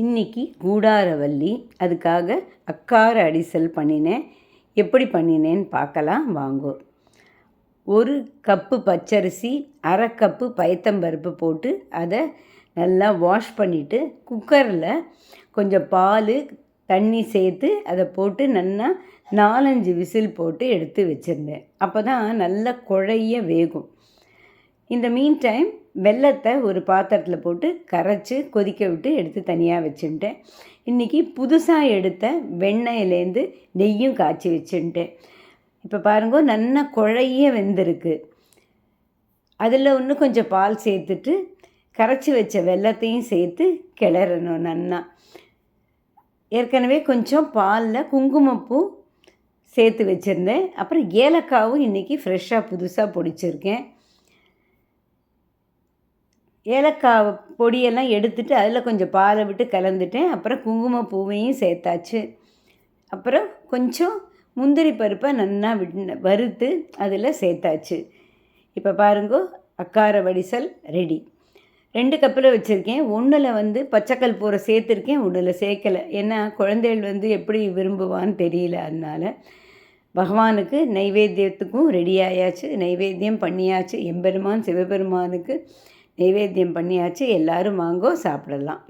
இன்னைக்கு கூடாரவல்லி அதுக்காக அக்கார அடிசல் பண்ணினேன். எப்படி பண்ணினேன்னு பார்க்கலாம் வாங்கோ. ஒரு கப்பு பச்சரிசி அரை கப்பு பயத்தம்பருப்பு போட்டு அதை நல்லா வாஷ் பண்ணிவிட்டு குக்கரில் கொஞ்சம் பால் தண்ணி சேர்த்து அதை போட்டு நல்லா நாலஞ்சு விசில் போட்டு எடுத்து வச்சுருந்தேன். அப்போ தான் நல்லா குழைய வேகும். இந்த மீன் டைம் வெல்லத்தை ஒரு பாத்திரத்தில் போட்டு கரைச்சி கொதிக்க விட்டு எடுத்து தனியாக வச்சுட்டேன் இன்றைக்கி புதுசாக எடுத்த வெண்ணெயிலேருந்து நெய்யும் காய்ச்சி வச்சுட்டேன் இப்போ பாருங்க நல்லா குழைய வெந்திருக்கு. அதில் இன்னும் கொஞ்சம் பால் சேர்த்துட்டு கரைச்சி வச்ச வெல்லத்தையும் சேர்த்து கிளறணும் நன்னா ஏற்கனவே கொஞ்சம் பாலில் குங்குமப்பூ சேர்த்து வச்சுருந்தேன். அப்புறம் ஏலக்காவும் இன்றைக்கி ஃப்ரெஷ்ஷாக புதுசாக பொடிச்சிருக்கேன். ஏலக்காய் பொடியெல்லாம் எடுத்துட்டு அதில் கொஞ்சம் பாலை விட்டு கலந்துட்டேன். அப்புறம் குங்குமப்பூவையும் சேர்த்தாச்சு. அப்புறம் கொஞ்சம் முந்திரி பருப்பை நன்னா விட்டு வறுத்து அதில் சேர்த்தாச்சு. இப்போ பாருங்கோ அக்கார வடிசல் ரெடி. ரெண்டு கப்பில் வச்சுருக்கேன். ஒன்றில் வந்து பச்சைக்கல் பூரை சேர்த்துருக்கேன். ஒன்றில் சேர்க்கலை. ஏன்னா குழந்தைகள் வந்து எப்படி விரும்புவான்னு தெரியல அதனால். பகவானுக்கு நைவேத்தியத்துக்கும் ரெடி ஆயாச்சு. நைவேத்தியம் பண்ணியாச்சு. எம்பெருமான் சிவபெருமானுக்கு நைவேத்தியம் பண்ணியாச்சு எல்லோரும் வாங்கோ சாப்பிடலாம்.